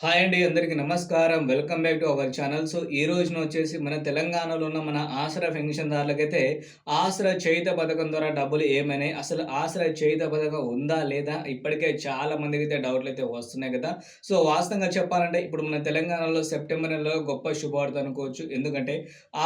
Hi అండి అందరికీ నమస్కారం. Welcome back to our channel. So ఈ రోజున వచ్చేసి మన తెలంగాణలో ఉన్న మన ఆసరా పెన్షన్దారులకైతే ఆసరా చేయుత పథకం ద్వారా డబ్బులు ఏమైనాయి? అసలు ఆసరా చేయుత పథకం ఉందా లేదా? ఇప్పటికే చాలా మందికి అయితే డౌట్లు అయితే వస్తున్నాయి కదా. సో వాస్తవంగా చెప్పాలంటే ఇప్పుడు మన తెలంగాణలో సెప్టెంబర్ నెలలో గొప్ప శుభవార్త అనుకోవచ్చు. ఎందుకంటే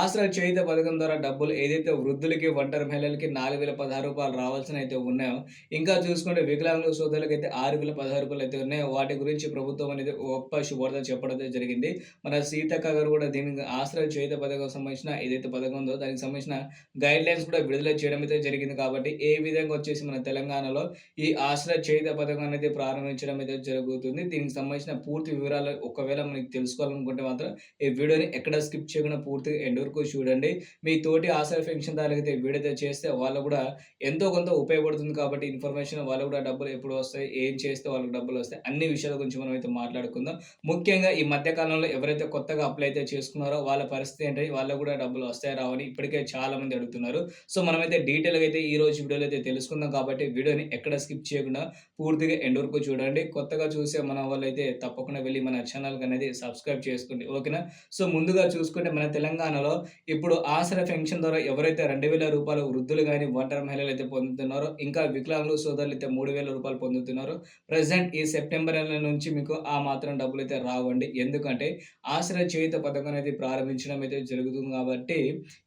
ఆసరా చేయుత పథకం ద్వారా డబ్బులు ఏదైతే వృద్ధులకి ఒంటరి మహిళలకి నాలుగు వేల పదహారు రూపాయలు రావాల్సిన అయితే ఉన్నాయో ఇంకా చూసుకుంటే వికలాంగుల సోదరులకి అయితే ఆరు వేల పదహారు రూపాయలు అయితే ఉన్నాయో. వాటి గురించి ప్రభుత్వం అనేది గొప్ప శుభార్థం చెప్పడం జరిగింది. మన సీతక్క గారు కూడా దీనికి ఆశ్రయ చేత పథకం సంబంధించిన ఏదైతే పథకం ఉందో దానికి సంబంధించిన గైడ్ లైన్స్ కూడా విడుదల చేయడం అయితే జరిగింది కాబట్టి ఏ విధంగా వచ్చేసి మన తెలంగాణలో ఈ ఆశ్రయ చేత పథకం అనేది ప్రారంభించడం అయితే జరుగుతుంది. దీనికి సంబంధించిన పూర్తి వివరాలు ఒకవేళ మనకి తెలుసుకోవాలనుకుంటే మాత్రం ఈ వీడియోని ఎక్కడ స్కిప్ చేయకుండా పూర్తిగా ఎండ్ వరకు చూడండి. మీ తోటి ఆశ్రయ పెన్షన్ దారులకైతే వీడియో చేస్తే వాళ్ళు కూడా ఎంతో కొంత ఉపయోగపడుతుంది కాబట్టి ఇన్ఫర్మేషన్ వాళ్ళు కూడా డబ్బులు ఎప్పుడు వస్తాయి ఏం చేస్తే వాళ్ళకి డబ్బులు వస్తాయి అన్ని విషయాల గురించి మనం అయితే మాట్లాడుకుందాం. ముఖ్యంగా ఈ మధ్య కాలంలో ఎవరైతే కొత్తగా అప్లై అయితే చేసుకున్నారో వాళ్ళ పరిస్థితి ఏంటంటే వాళ్ళకు కూడా డబ్బులు వస్తాయి రావని ఇప్పటికే చాలా మంది అడుగుతున్నారు. సో మనమైతే డీటెయిల్గా అయితే ఈ రోజు వీడియోలో అయితే తెలుసుకుందాం కాబట్టి వీడియోని ఎక్కడ స్కిప్ చేయకుండా పూర్తిగా ఎండ్ వరకు చూడండి. కొత్తగా చూసే మన వాళ్ళు అయితే తప్పకుండా వెళ్ళి మన ఛానల్కి అనేది సబ్స్క్రైబ్ చేసుకోండి. ఓకేనా? సో ముందుగా చూసుకుంటే మన తెలంగాణలో ఇప్పుడు ఆసరా పెన్షన్ ద్వారా ఎవరైతే రెండు వేల రూపాయలు వృద్ధులు కానీ ఒంటరి మహిళలు అయితే పొందుతున్నారో ఇంకా వికలాంగులు సోదరులు అయితే మూడు వేల రూపాయలు పొందుతున్నారో ప్రజెంట్ ఈ సెప్టెంబర్ నెల నుంచి మీకు ఆ మాత్రం డబ్బులు అయితే రావండి. ఎందుకంటే ఆసరా చేయుత పథకం అనేది ప్రారంభించడం అయితే జరుగుతుంది కాబట్టి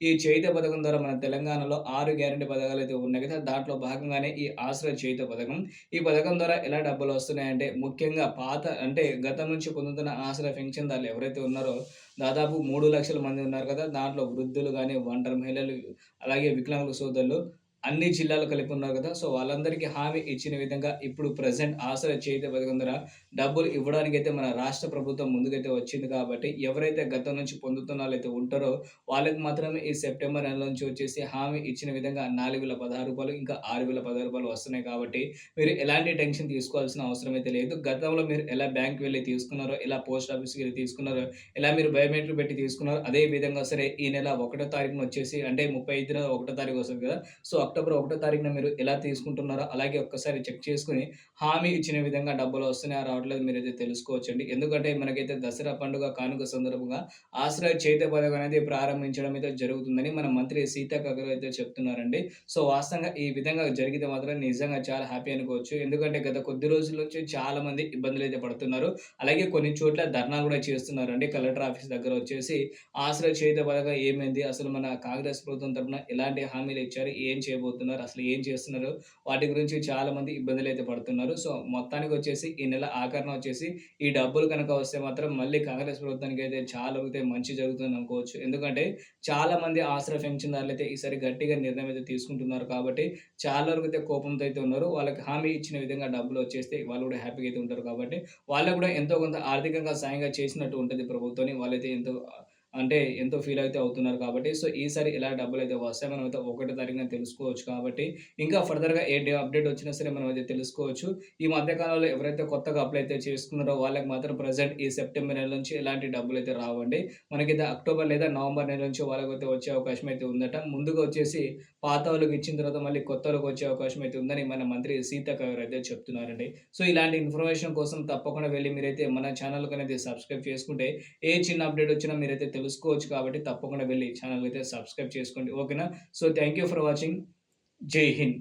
ఈ చేయుత పథకం ద్వారా మన తెలంగాణలో ఆరు గ్యారంటీ పథకాలు అయితే ఉన్నాయి కదా. దాంట్లో భాగంగానే ఈ ఆసరా చేయుత పథకం ఈ పథకం పథకం ద్వారా ఎలా డబ్బులు వస్తున్నాయంటే ముఖ్యంగా పాత అంటే గతం నుంచి పొందుతున్న ఆశ్రయ పెన్షన్దారులు ఎవరైతే ఉన్నారో దాదాపు మూడు లక్షల మంది ఉన్నారు కదా. దాంట్లో వృద్ధులు కానీ ఒంటరి మహిళలు అలాగే వికలాంగుల సోదరులు అన్ని జిల్లాలు కలిపి ఉన్నారు కదా. సో వాళ్ళందరికీ హామీ ఇచ్చిన విధంగా ఇప్పుడు ప్రజెంట్ ఆసరా చేతి పథకం డబ్బులు ఇవ్వడానికి అయితే మన రాష్ట్ర ప్రభుత్వం ముందుకైతే వచ్చింది కాబట్టి ఎవరైతే గతం నుంచి పొందుతున్న వాళ్ళైతే ఉంటారో వాళ్ళకి మాత్రమే ఈ సెప్టెంబర్ నెల నుంచి వచ్చేసి హామీ ఇచ్చిన విధంగా నాలుగు వేల పదహారు రూపాయలు ఇంకా ఆరు వేల పదహారు రూపాయలు వస్తున్నాయి కాబట్టి మీరు ఎలాంటి టెన్షన్ తీసుకోవాల్సిన అవసరం అయితే లేదు. గతంలో మీరు ఎలా బ్యాంక్ వెళ్ళి తీసుకున్నారో ఎలా పోస్ట్ ఆఫీస్కి వెళ్ళి తీసుకున్నారో ఎలా మీరు బయోమెట్రిక్ పెట్టి తీసుకున్నారో అదే విధంగా సరే ఈ నెల ఒకటో తారీఖున వచ్చేసి అంటే ముప్పై ఐదున ఒకటో తారీఖు వస్తుంది కదా. సో అక్టోబర్ ఒకటో తారీఖున మీరు ఎలా తీసుకుంటున్నారో అలాగే ఒక్కసారి చెక్ చేసుకుని హామీ ఇచ్చిన విధంగా డబ్బులు వస్తున్నాయా రావట్లేదు మీరైతే తెలుసుకోవచ్చండి. ఎందుకంటే మనకైతే దసరా పండుగ కానుక సందర్భంగా ఆశ్రయ చేత పథకం అనేది ప్రారంభించడం అయితే జరుగుతుందని మన మంత్రి సీతక్క అయితే చెప్తున్నారండి. సో వాస్తవంగా ఈ విధంగా జరిగితే మాత్రం నిజంగా చాలా హ్యాపీ అనుకోవచ్చు. ఎందుకంటే గత కొద్ది రోజుల నుంచి చాలా మంది ఇబ్బందులు అయితే పడుతున్నారు. అలాగే కొన్ని చోట్ల ధర్నా కూడా చేస్తున్నారండి. కలెక్టర్ ఆఫీస్ దగ్గర వచ్చేసి ఆశ్రయ చేత పథకం ఏమైంది అసలు మన కాంగ్రెస్ ప్రభుత్వం తరఫున ఎలాంటి హామీలు ఇచ్చారు ఏం చేయబోతున్నారు అసలు ఏం చేస్తున్నారు వాటి గురించి చాలా మంది ఇబ్బందులు అయితే పడుతున్నారు. సో మొత్తానికి వచ్చేసి ఈ నెల ఆఖరణ వచ్చేసి ఈ డబ్బులు కనుక వస్తే మాత్రం మళ్ళీ కాంగ్రెస్ ప్రభుత్వానికి అయితే చాలా అయితే మంచి జరుగుతుంది అనుకోవచ్చు. ఎందుకంటే చాలా మంది ఆశ్రయ పెన్షన్దారులు అయితే ఈసారి గట్టిగా నిర్ణయం అయితే తీసుకుంటున్నారు కాబట్టి చాలా వరకు అయితే కోపంతో అయితే ఉన్నారు. వాళ్ళకి హామీ ఇచ్చిన విధంగా డబ్బులు వచ్చేస్తే వాళ్ళు కూడా హ్యాపీగా అయితే ఉంటారు కాబట్టి వాళ్ళకు కూడా ఎంతో కొంత ఆర్థికంగా సాయంగా చేసినట్టు ఉంటుంది ప్రభుత్వాన్ని. వాళ్ళైతే ఎంతో అంటే ఎంతో ఫీల్ అయితే అవుతున్నారు కాబట్టి సో ఈసారి ఇలా డబ్బులు అయితే వస్తాయి మనం అయితే ఒకటో తారీఖున తెలుసుకోవచ్చు కాబట్టి ఇంకా ఫర్దర్గా ఏ డే అప్డేట్ వచ్చినా సరే మనం అయితే తెలుసుకోవచ్చు. ఈ మధ్యకాలంలో ఎవరైతే కొత్తగా అప్లై అయితే చేసుకున్నారో వాళ్ళకి మాత్రం ప్రజెంట్ ఈ సెప్టెంబర్ నెల నుంచి ఎలాంటి డబ్బులు అయితే రావండి. మనకైతే అక్టోబర్ లేదా నవంబర్ నెల నుంచి వాళ్ళకి అయితే వచ్చే అవకాశం అయితే ఉందట. ముందుగా వచ్చేసి పాత వాళ్ళకి ఇచ్చిన తర్వాత మళ్ళీ కొత్త వాళ్ళకి వచ్చే అవకాశం అయితే ఉందని మన మంత్రి సీతక్క గారు అయితే చెప్తున్నారండి. సో ఇలాంటి ఇన్ఫర్మేషన్ కోసం తప్పకుండా వెళ్ళి మీరైతే మన ఛానల్కి అనేది సబ్స్క్రైబ్ చేసుకుంటే ఏ చిన్న అప్డేట్ వచ్చినా మీరైతే తెలుసుకోవచ్చు కాబట్టి తప్పకుండా వెళ్ళి ఛానల్ అయితే సబ్స్క్రైబ్ చేసుకోండి. ఓకేనా so thank you for watching జై హింద్